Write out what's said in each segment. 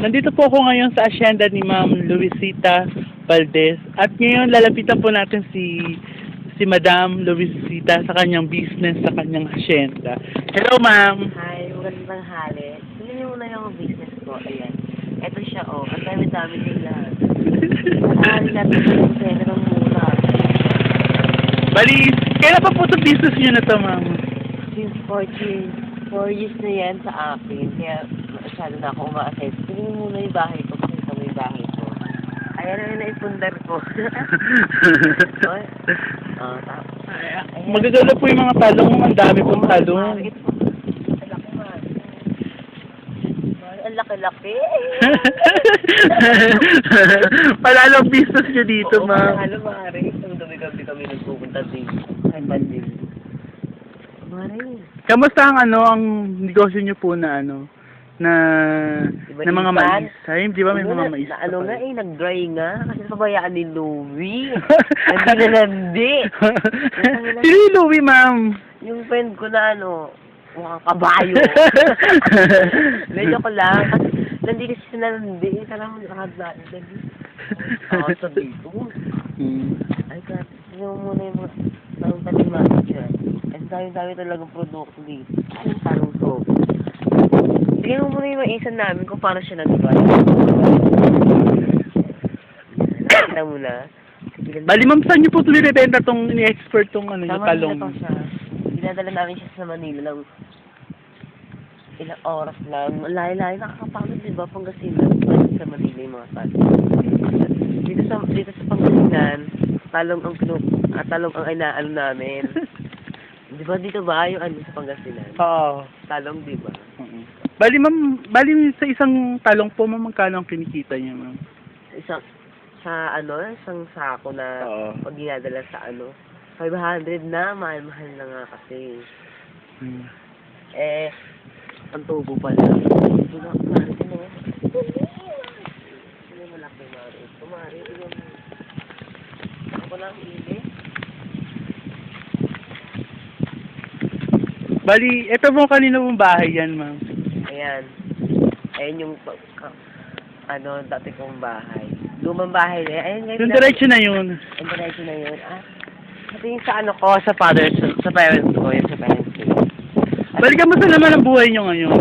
Nandito po ako ngayon sa asyenda ni Ma'am Luisita Valdez. At ngayon lalapitan po natin si si Madam Luisita sa kanyang business, sa kanyang asyenda. Hello, Ma'am. Hi, magandang hali. Tingnan niyo muna yung business ko. Ayan. Ito siya, oh. Ang dami-dami nila. Mahal natin yung pera ng mura. Bali, kailan pa po itong business niyo na to, Ma'am? Since 14, 4 years na yan sa akin. Kaya masyado na ako. Tingnan niyo muna yung bahay ko. Kasi ito yung bahay ko. Ayan na yung naipundar ko. Oy. Oh, tapos. Magaganda po yung mga talong. Ang dami pong talong. Ang laki man. Ang laki-laki. Palalong business niyo dito, Oo, Ma'am. Halo, Mare. Ang dami-dami kami nagpupunta din. Ay, bandil. Mare. Kamusta ang ano, ang negosyo niyo po na ano, na, Diba na mga mais? Ay, di ba may mga mais? Na, pa ano nga eh, nag-dry nga. Kasi pabayaan ni Louie. Nandi na nandi. Sino yung Louie, ma'am? Yung friend ko na ano, mukhang kabayo. Medyo ko lang. Kasi nandi kasi si nandi. Sana mo nakadaan. Nandi. Ako sa dito. Hmm. Ay, ka, yung muna yung mga talong talimahan dyan. Ang dami-dami talagang produkto dito. Talong to? Tingnan mo muna yung maisan namin kung paano siya nag-buy. Nakita mo na. Bali, ma'am, saan niyo po tuloy rebenta tong ni-expert tong ano, yung Tama talong? to siya. Dinadala namin siya sa Manila lang ilang oras lang. Layo-layo, nakakapagod, di ba? Pangasinan. Sa Manila yung mga talong. Dito sa, dito sa Pangasinan, talong ang kinu, ah, talong ang inaano namin. di ba dito ba yung ano sa Pangasinan? Oo. Talong, di ba? Mm. Bali, ma'am, bali sa isang talong po, ma'am, magkano ang kinikita niyo, ma'am? Isang, sa ano, isang sako na Oo. pag dinadala sa ano, 500 na, mahal-mahal na nga kasi. Hmm. Eh, ang tubo pala. Ito na, mari, ito na. Na malaki, mari. Ito, mari, ito na. Ako lang, ili. Bali, ito po kanina pong bahay yan, ma'am. Ayan. Ayan yung, pa- ka- ano, dati kong bahay. Lumang bahay na yan. Ayan, ngayon. Yung diretso na yun. Ang diretso na yun. Ah, yung sa ano ko, sa father, sa, sa parents ko, yung sa parents ko. Bali, kamusta naman ang buhay niyo ngayon?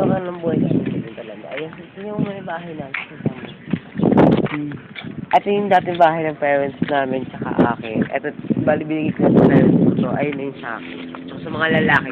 Sobrang ng buhay kasi dito talaga. Ayan, ito yung mga bahay natin. Hmm. Ito yung dating bahay ng parents namin tsaka akin. Ito, bali binigay ko sa parents ko. Ayun na yung sa akin. Sa mga lalaki.